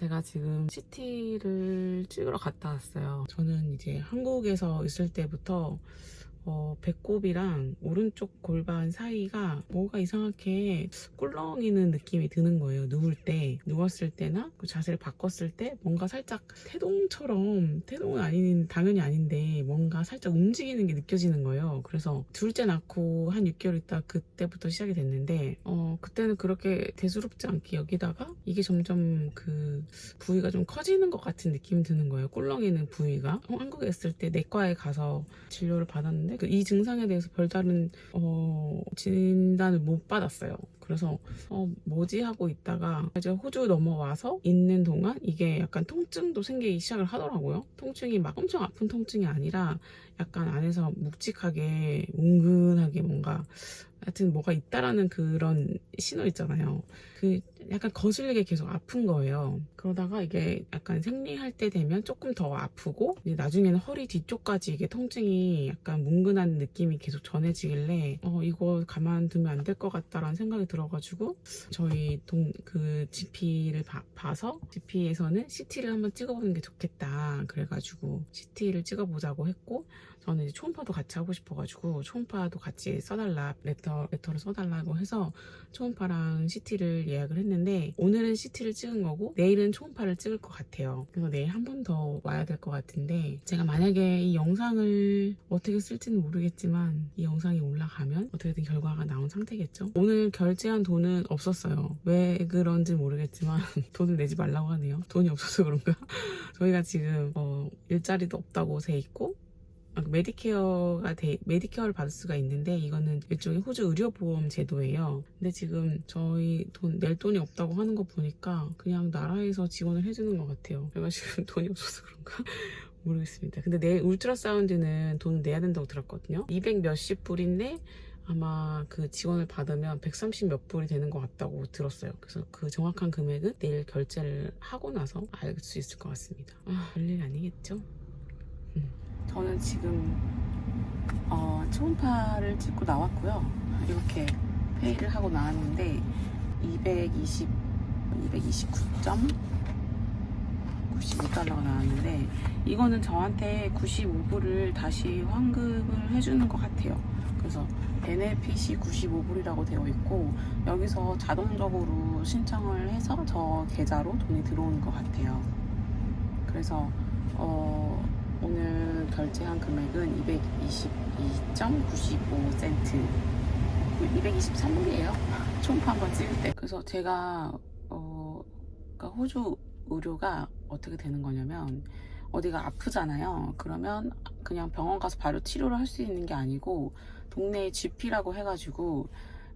제가 지금 CT를 찍으러 갔다 왔어요. 저는 이제 한국에서 있을 때부터 어, 배꼽이랑 오른쪽 골반 사이가 뭐가 이상하게 꿀렁이는 느낌이 드는 거예요. 누울 때, 누웠을 때나 그 자세를 바꿨을 때 뭔가 살짝 태동처럼, 태동은 아닌, 당연히 아닌데 뭔가 살짝 움직이는 게 느껴지는 거예요. 그래서 둘째 낳고 한 6개월 있다 그때부터 시작이 됐는데, 어, 그때는 그렇게 대수롭지 않게 여기다가 이게 점점 그 부위가 좀 커지는 것 같은 느낌이 드는 거예요. 꿀렁이는 부위가. 어, 한국에 있을 때 내과에 가서 진료를 받았는데 그이 증상에 대해서 별다른 어, 진단을 못 받았어요. 그래서 어, 뭐지 하고 있다가 이제 호주 넘어와서 있는 동안 이게 약간 통증도 생기기 시작을 하더라고요. 통증이 막 엄청 아픈 통증이 아니라 약간 안에서 묵직하게 뭉근하게 뭔가 하여튼 뭐가 있다라는 그런 신호 있잖아요. 그 약간 거슬리게 계속 아픈 거예요. 그러다가 이게 약간 생리할 때 되면 조금 더 아프고 나중에는 허리 뒤쪽까지 이게 통증이 약간 뭉근한 느낌이 계속 전해지길래 어 이거 가만두면 안 될 것 같다라는 생각이 들어가지고 저희 동 그 GP를 봐서 GP에서는 CT를 한번 찍어보는 게 좋겠다 그래가지고 CT를 찍어보자고 했고 저는 이제 초음파도 같이 하고 싶어가지고 초음파도 같이 써달라 레터 레터를 써달라고 해서 초음파랑 CT를 예약을 했는데 오늘은 CT를 찍은 거고 내일은 초음파를 찍을 것 같아요. 그래서 내일 한 번 더 와야 될 것 같은데 제가 만약에 이 영상을 어떻게 쓸지는 모르겠지만 이 영상이 올라가면 어떻게든 결과가 나온 상태겠죠. 오늘 결제한 돈은 없었어요. 왜 그런지 모르겠지만 돈을 내지 말라고 하네요. 돈이 없어서 그런가? 저희가 지금 어, 일자리도 없다고 돼 있고 아, 메디케어가 돼, 메디케어를 받을 수가 있는데 이거는 일종의 호주 의료보험 제도예요. 근데 지금 저희 돈 낼 돈이 없다고 하는 거 보니까 그냥 나라에서 지원을 해주는 것 같아요. 제가 지금 돈이 없어서 그런가 모르겠습니다. 근데 내일 울트라사운드는 돈 내야 된다고 들었거든요. 200 몇십 불인데 아마 그 지원을 받으면 130 몇 불이 되는 것 같다고 들었어요. 그래서 그 정확한 금액은 내일 결제를 하고 나서 알 수 있을 것 같습니다. 아, 별일 아니겠죠? 저는 지금 어, 초음파를 찍고 나왔고요. 이렇게 회의를 하고 나왔는데 220, 229.95달러가 나왔는데 이거는 저한테 95불을 다시 환급을 해주는 것 같아요. 그래서 베네핏이 95불이라고 되어 있고 여기서 자동적으로 신청을 해서 저 계좌로 돈이 들어오는 것 같아요. 그래서 어, 오늘 결제한 금액은 222.95센트. 223불이에요? 초음파 한번 찍을 때. 그래서 제가 어, 그러니까 호주 의료가 어떻게 되는 거냐면 어디가 아프잖아요. 그러면 그냥 병원 가서 바로 치료를 할 수 있는 게 아니고 동네에 GP라고 해가지고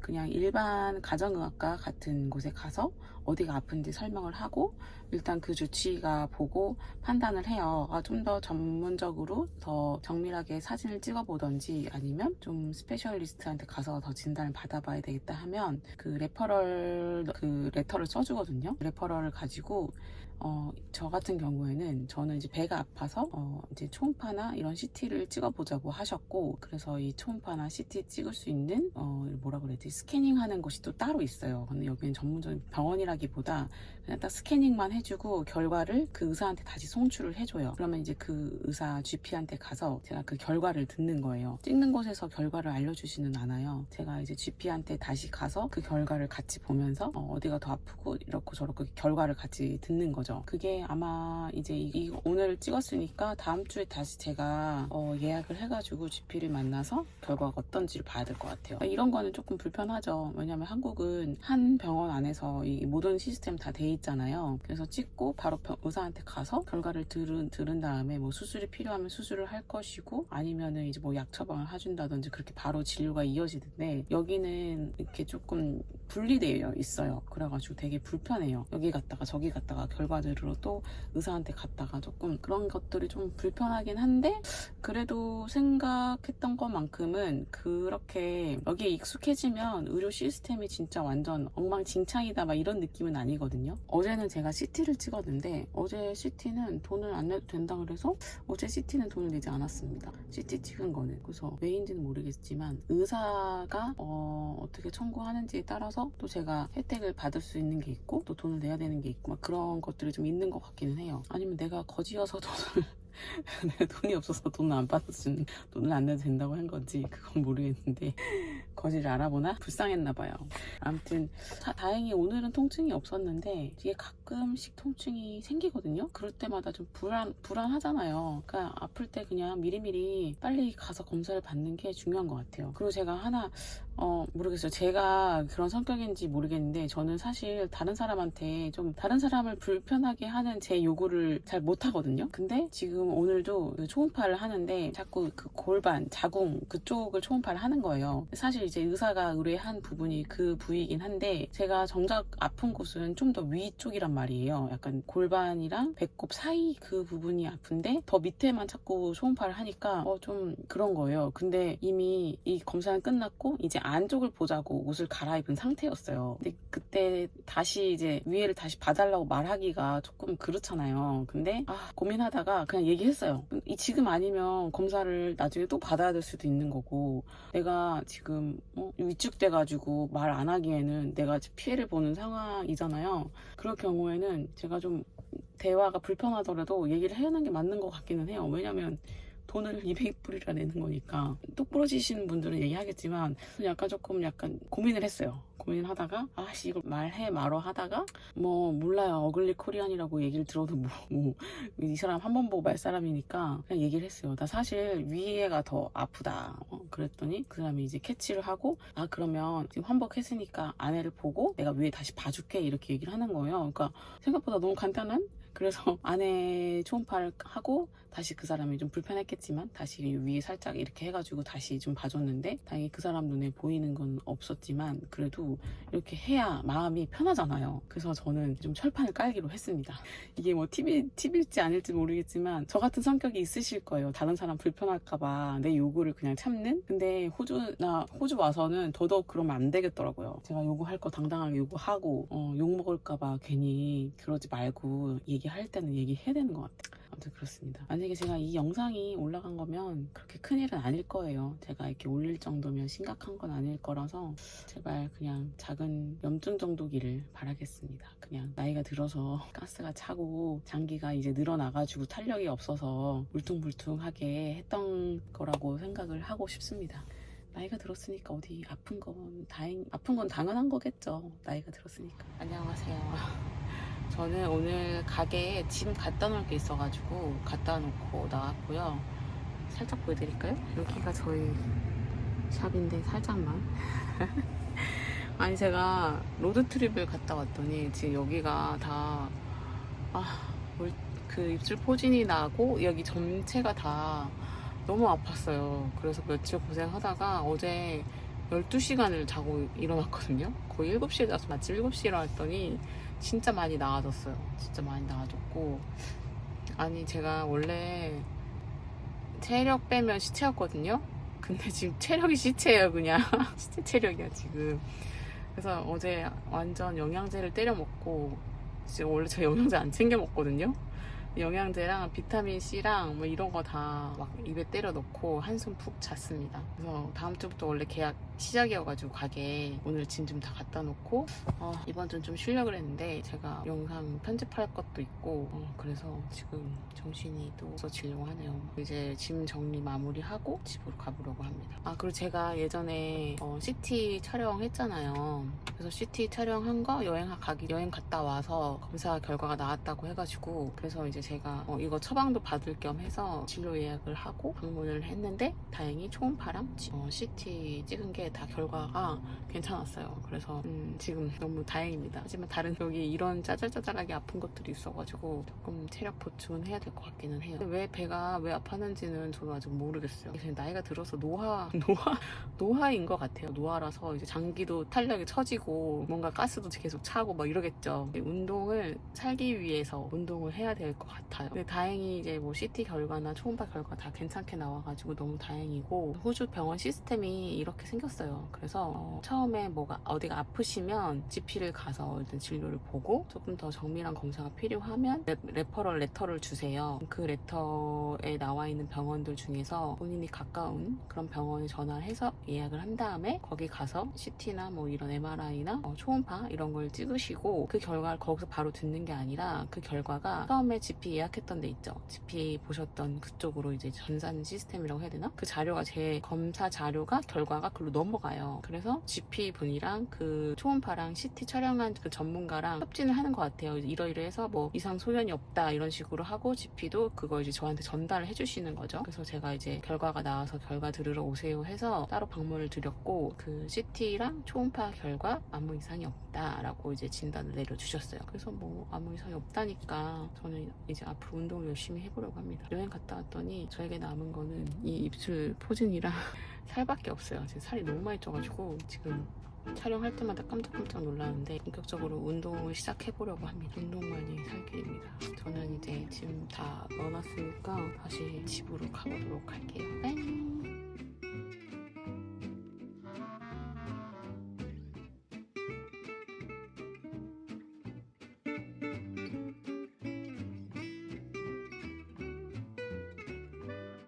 그냥 일반 가정의학과 같은 곳에 가서 어디가 아픈지 설명을 하고 일단 그 주치의가 보고 판단을 해요. 아, 좀 더 전문적으로 더 정밀하게 사진을 찍어보던지 아니면 좀 스페셜리스트한테 가서 더 진단을 받아봐야 되겠다 하면 그 레퍼럴 그 레터를 써주거든요. 레퍼럴을 가지고 어, 저 같은 경우에는 저는 이제 배가 아파서 어, 이제 초음파나 이런 CT를 찍어보자고 하셨고 그래서 이 초음파나 CT 찍을 수 있는 어, 뭐라 그래야 지 스캐닝하는 곳이 또 따로 있어요. 근데 여기는 전문적인 병원이라 기보다 그냥 딱 스캐닝만 해주고 결과를 그 의사한테 다시 송출을 해줘요. 그러면 이제 그 의사 GP한테 가서 제가 그 결과를 듣는 거예요. 찍는 곳에서 결과를 알려주지는 않아요. 제가 이제 GP한테 다시 가서 그 결과를 같이 보면서 어, 디가더 아프고 이렇고 저렇고 결과를 같이 듣는 거죠. 그게 아마 이제 이, 이 오늘 찍었으니까 다음 주에 다시 제가 어, 예약을 해가지고 GP를 만나서 결과가 어떤지를 봐야 될 것 같아요. 이런 거는 조금 불편하죠. 왜냐면 한국은 한 병원 안에서 이 모든 시스템 다 돼 있잖아요. 그래서 찍고 바로 병- 의사한테 가서 결과를 들은, 들은 다음에 뭐 수술이 필요하면 수술을 할 것이고 아니면은 이제 뭐 약 처방을 해준다든지 그렇게 바로 진료가 이어지는데 여기는 이렇게 조금 분리되어 있어요. 그래가지고 되게 불편해요. 여기 갔다가 저기 갔다가 결과 들으러 또 의사한테 갔다가 조금 그런 것들이 좀 불편하긴 한데 그래도 생각했던 것만큼은 그렇게 여기에 익숙해지면 의료 시스템이 진짜 완전 엉망진창이다 막 이런 느낌은 아니거든요. 어제는 제가 CT를 찍었는데 어제 CT는 돈을 안 내도 된다 그래서 어제 CT는 돈을 내지 않았습니다. CT 찍은 거는 그래서 왜인지는 모르겠지만 의사가 어, 어떻게 청구하는지에 따라서 하면서 또 제가 혜택을 받을 수 있는 게 있고 또 돈을 내야 되는 게 있고 막 그런 것들이 좀 있는 것 같기는 해요. 아니면 내가 거지여서 돈을 내가 돈이 없어서 돈을 안 받아주는 돈을 안 내도 된다고 한 건지 그건 모르겠는데 거지를 알아보나 불쌍했나 봐요. 아무튼 다, 다행히 오늘은 통증이 없었는데 뒤에 가끔씩 통증이 생기거든요. 그럴 때마다 좀 불안 불안하잖아요. 그러니까 아플 때 그냥 미리미리 빨리 가서 검사를 받는 게 중요한 것 같아요. 그리고 제가 하나 어 모르겠어요. 제가 그런 성격인지 모르겠는데 저는 사실 다른 사람한테 좀 다른 사람을 불편하게 하는 제 요구를 잘 못하거든요. 근데 지금 오늘도 그 초음파를 하는데 자꾸 그 골반, 자궁 그쪽을 초음파를 하는 거예요. 사실 이제 의사가 의뢰한 부분이 그 부위이긴 한데 제가 정작 아픈 곳은 좀 더 위쪽이란 말이에요. 약간 골반이랑 배꼽 사이 그 부분이 아픈데 더 밑에만 자꾸 초음파를 하니까 어 좀 그런 거예요. 근데 이미 이 검사는 끝났고 이제 안쪽을 보자고 옷을 갈아입은 상태였어요. 근데 그때 다시 이제 위에를 다시 봐달라고 말하기가 조금 그렇잖아요. 근데 아 고민하다가 그냥 얘기했어요. 이 지금 아니면 검사를 나중에 또 받아야 될 수도 있는 거고 내가 지금 어, 위축돼가지고 말 안 하기에는 내가 피해를 보는 상황이잖아요. 그럴 경우에는 제가 좀 대화가 불편하더라도 얘기를 해야 하는 게 맞는 것 같기는 해요. 왜냐면 돈을 200불이라 내는 거니까 똑부러지시는 분들은 얘기하겠지만 약간 조금 약간 고민을 했어요. 고민을 하다가 아씨 이걸 말해 말어 하다가 뭐 몰라요 어글리 코리안이라고 얘기를 들어도 뭐 이 사람 한 번 보고 말 사람이니까 그냥 얘기를 했어요. 나 사실 위에가 더 아프다. 어, 그랬더니 그 사람이 이제 캐치를 하고 아 그러면 지금 환복했으니까 아내를 보고 내가 위에 다시 봐줄게 이렇게 얘기를 하는 거예요. 그러니까 생각보다 너무 간단한 그래서 아내 초음파를 하고 다시 그 사람이 좀 불편했겠지만 다시 위에 살짝 이렇게 해가지고 다시 좀 봐줬는데 다행히 그 사람 눈에 보이는 건 없었지만 그래도 이렇게 해야 마음이 편하잖아요. 그래서 저는 좀 철판을 깔기로 했습니다. 이게 뭐 팁이, 팁일지 아닐지 모르겠지만 저 같은 성격이 있으실 거예요. 다른 사람 불편할까봐 내 요구를 그냥 참는? 근데 호주나 호주 와서는 더더욱 그러면 안 되겠더라고요. 제가 요구할 거 당당하게 요구하고 어, 욕 먹을까봐 괜히 그러지 말고 얘기 할 때는 얘기해야 되는 것 같아요. 아무튼 그렇습니다. 만약에 제가 이 영상이 올라간 거면 그렇게 큰 일은 아닐 거예요. 제가 이렇게 올릴 정도면 심각한 건 아닐 거라서 제발 그냥 작은 염증 정도기를 바라겠습니다. 그냥 나이가 들어서 가스가 차고 장기가 이제 늘어나가지고 탄력이 없어서 울퉁불퉁하게 했던 거라고 생각을 하고 싶습니다. 나이가 들었으니까 어디 아픈 건 다행 아픈 건 당연한 거겠죠. 나이가 들었으니까. 안녕하세요. 저는 오늘 가게에 짐 갖다 놓을 게 있어가지고 갖다 놓고 나왔고요. 살짝 보여드릴까요? 여기가 저희 샵인데 살짝만. 아니 제가 로드 트립을 갔다 왔더니 지금 여기가 다 아, 물- 그 입술 포진이 나고 여기 전체가 다 너무 아팠어요. 그래서 며칠 고생하다가 어제 12시간을 자고 일어났거든요. 거의 7시에 자서 아침 7시에 일어났더니 진짜 많이 나아졌어요. 진짜 많이 나아졌고. 아니, 제가 원래 체력 빼면 시체였거든요. 근데 지금 체력이 시체예요, 그냥. 시체 체력이야, 지금. 그래서 어제 완전 영양제를 때려 먹고, 지금 원래 저 영양제 안 챙겨 먹거든요. 영양제랑 비타민 C랑 뭐 이런 거 다 막 입에 때려 넣고 한숨 푹 잤습니다. 그래서 다음 주부터 원래 계약 시작이어가지고 가게 오늘 짐 좀 다 갖다 놓고 어, 이번 주는 좀 쉬려고 했는데 제가 영상 편집할 것도 있고 어, 그래서 지금 정신이 또 없어지려고 하네요. 이제 짐 정리 마무리하고 집으로 가보려고 합니다. 아 그리고 제가 예전에 어, CT 촬영했잖아요. 그래서 CT 촬영한 거 여행 가기 여행 갔다 와서 검사 결과가 나왔다고 해가지고 그래서 이제 제가 어, 이거 처방도 받을 겸 해서 진료 예약을 하고 방문을 했는데 다행히 초음파랑 어, CT 찍은 게다 결과가 괜찮았어요. 그래서 음, 지금 너무 다행입니다. 하지만 다른 여기 이런 짜잘짜잘하게 아픈 것들이 있어가지고 조금 체력 보충해야 될 것 같기는 해요. 왜 배가 왜 아팠는지는 저도 아직 모르겠어요. 나이가 들어서 노화 노화 노화인 것 같아요. 노화라서 이제 장기도 탄력이 처지고 뭔가 가스도 계속 차고 막 이러겠죠. 운동을 살기 위해서 운동을 해야 될 것 같아요. 근데 다행히 이제 뭐 CT 결과나 초음파 결과 다 괜찮게 나와가지고 너무 다행이고 호주 병원 시스템이 이렇게 생겼어요. 찍었어요. 그래서 어, 처음에 뭐가 어디가 아프시면 GP를 가서 일단 진료를 보고 조금 더 정밀한 검사가 필요하면 레, 레퍼럴 레터를 주세요. 그 레터에 나와 있는 병원들 중에서 본인이 가까운 그런 병원에 전화를 해서 예약을 한 다음에 거기 가서 CT나 뭐 이런 MRI나 어, 초음파 이런 걸 찍으시고 그 결과를 거기서 바로 듣는 게 아니라 그 결과가 처음에 GP 예약했던 데 있죠. GP 보셨던 그쪽으로 이제 전산 시스템이라고 해야 되나? 그 자료가 제 검사 자료가 결과가 글로 넘어가요. 그래서 GP 분이랑 그 초음파랑 CT 촬영한 그 전문가랑 협진을 하는 것 같아요. 이러이러해서 뭐 이상 소견이 없다 이런 식으로 하고 GP도 그거 이제 저한테 전달을 해주시는 거죠. 그래서 제가 이제 결과가 나와서 결과 들으러 오세요 해서 따로 방문을 드렸고 그 CT랑 초음파 결과 아무 이상이 없다라고 이제 진단을 내려주셨어요. 그래서 뭐 아무 이상이 없다니까 저는 이제 앞으로 운동을 열심히 해보려고 합니다. 여행 갔다 왔더니 저에게 남은 거는 이 입술 포진이랑 살밖에 없어요. 지금 살이 너무 많이 쪄가지고 지금 촬영할 때마다 깜짝깜짝 놀라는데 본격적으로 운동을 시작해보려고 합니다. 운동만이 살 길입니다. 저는 이제 짐다 넣어놨으니까 다시 집으로 가보도록 할게요. 땡!